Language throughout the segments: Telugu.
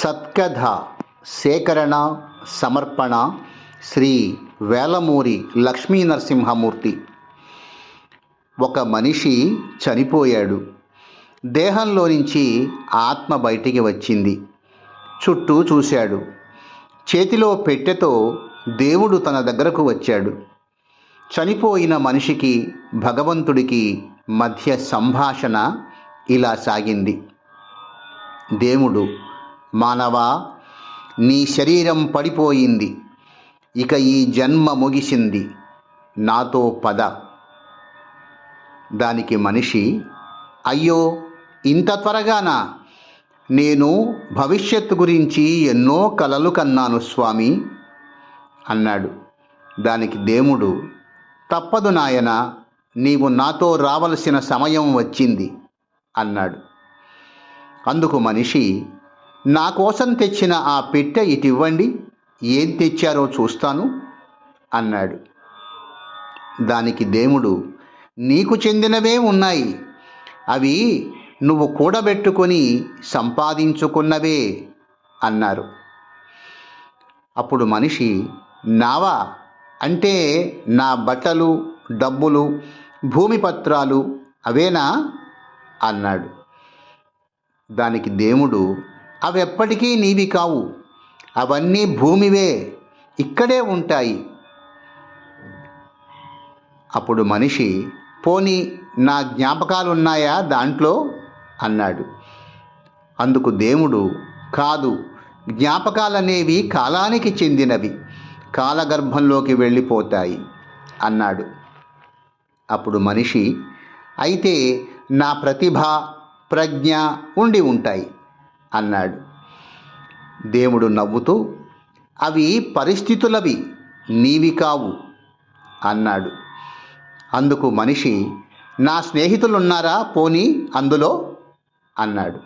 సత్కథ సేకరణ సమర్పణ శ్రీ వేలమూరి లక్ష్మీ నరసింహమూర్తి. ఒక మనిషి చనిపోయాడు. దేహంలో నుంచి ఆత్మ బయటికి వచ్చింది. చుట్టూ చూశాడు. చేతిలో పెట్టెతో దేవుడు తన దగ్గరకు వచ్చాడు. చనిపోయిన మనిషికి భగవంతుడికి మధ్య సంభాషణ ఇలా సాగింది. దేవుడు మానవా నీ శరీరం పడిపోయింది. ఇక ఈ జన్మ ముగిసింది. నాతో పద. దానికి మనిషి అయ్యో ఇంత త్వరగానా? నేను భవిష్యత్తు గురించి ఎన్నో కలలు కన్నాను స్వామి అన్నాడు. దానికి దేవుడు తప్పదు నాయన నీవు నాతో రావలసిన సమయం వచ్చింది అన్నాడు. అందుకు మనిషి నా కోసం తెచ్చిన ఆ పెట్టె ఇటివ్వండి. ఏం తెచ్చారో చూస్తాను అన్నాడు. దానికి దేవుడు నీకు చెందినవే ఉన్నాయి. అవి నువ్వు కూడబెట్టుకొని సంపాదించుకున్నవే అన్నారు. అప్పుడు మనిషి నావా అంటే నా బట్టలు డబ్బులు భూమి పత్రాలు అవేనా? అన్నాడు. దానికి దేవుడు అవి ఎప్పటికీ నీవి కావు. అవన్నీ భూమివే. ఇక్కడే ఉంటాయి. అప్పుడు మనిషి పోని నా జ్ఞాపకాలు ఉన్నాయా దాంట్లో? అన్నాడు. అందుకు దేవుడు కాదు జ్ఞాపకాలనేవి కాలానికి చెందినవి. కాలగర్భంలోకి వెళ్ళిపోతాయి అన్నాడు. అప్పుడు మనిషి అయితే నా ప్రతిభ ప్రజ్ఞ ఉండి ఉంటాయి. అన్నాడు. దేవుడు నవ్వుతూ అవి పరిస్థితులవి నీవి కావు అన్నాడు. అందుకు మనిషి నా స్నేహితులున్నారా పోని అందులో? అన్నాడు.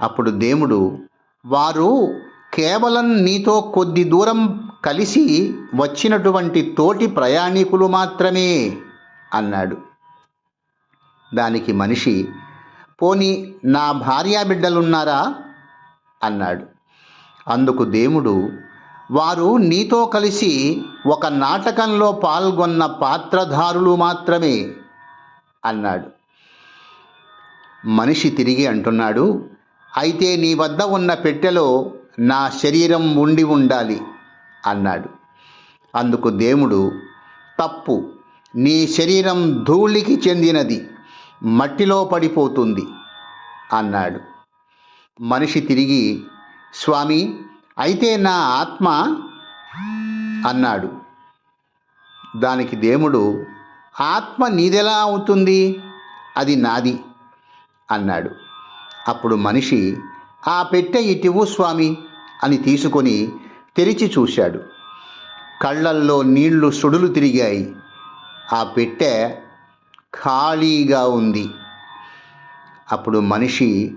అప్పుడు దేవుడు వారు కేవలం నీతో కొద్ది దూరం కలిసి వచ్చినటువంటి తోటి ప్రయాణికులు మాత్రమే అన్నాడు. దానికి మనిషి పోని నా భార్యా బిడ్డలున్నారా? అన్నాడు. అందుకు దేవుడు వారు నీతో కలిసి ఒక నాటకంలో పాల్గొన్న పాత్రధారులు మాత్రమే అన్నాడు. మనిషి తిరిగి అంటున్నాడు అయితే నీ వద్ద ఉన్న పెట్టెలో నా శరీరం ఉండి ఉండాలి అన్నాడు. అందుకు దేవుడు తప్పు నీ శరీరం ధూళికి చెందినది. మట్టిలో పడిపోతుంది అన్నాడు. మనిషి తిరిగి స్వామి అయితే నా ఆత్మ అన్నాడు. దానికి దేవుడు ఆత్మ నీదెలా అవుతుంది? అది నాది అన్నాడు. అప్పుడు మనిషి ఆ పెట్టె ఇటివు స్వామి అని తీసుకొని తెరిచి చూశాడు. కళ్ళల్లో నీళ్ళు సుడులు తిరిగాయి. ఆ పెట్టె ఖాళీగా ఉంది. అప్పుడు మనిషి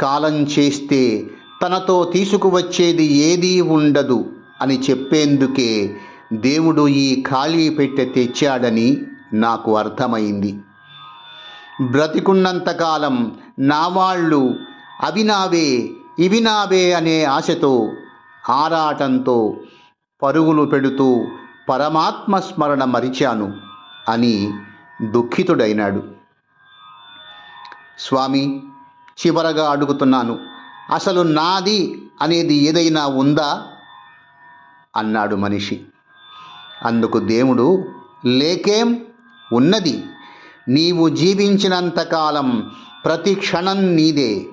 కాలం చేస్తే తనతో తీసుకువచ్చేది ఏదీ ఉండదు అని చెప్పేందుకే దేవుడు ఈ ఖాళీ పెట్టె తెచ్చాడని నాకు అర్థమైంది. బ్రతికున్నంతకాలం నా వాళ్ళు అవి నావే ఇవి నావే అనే ఆశతో ఆరాటంతో పరుగులు పెడుతూ పరమాత్మ స్మరణ మరిచాను. అని దుఃఖితుడైనాడు. స్వామి చివరగా అడుగుతున్నాను అసలు నాది అనేది ఏదైనా ఉందా? అన్నాడు మనిషి. అందుకు దేవుడు లేకేం ఉన్నది? నీవు జీవించినంతకాలం ప్రతి క్షణం నీదే.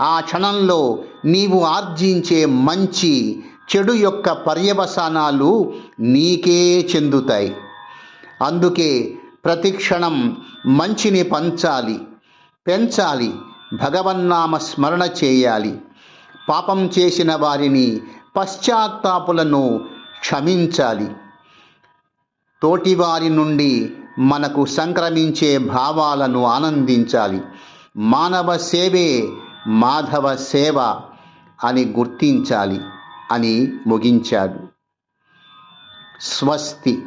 ఆ క్షణంలో నీవు ఆర్జించే మంచి చెడు యొక్క పర్యవసానాలు నీకే చెందుతాయి. అందుకే ప్రతిక్షణం మంచిని పంచాలి పెంచాలి భగవన్నామ స్మరణ చేయాలి. పాపం చేసిన వారిని పశ్చాత్తాపులను క్షమించాలి. తోటివారి నుండి మనకు సంక్రమించే భావాలను ఆనందించాలి. మానవ సేవే మాధవ సేవ అని గుర్తించాలి అని ముగించాడు. స్వస్తి.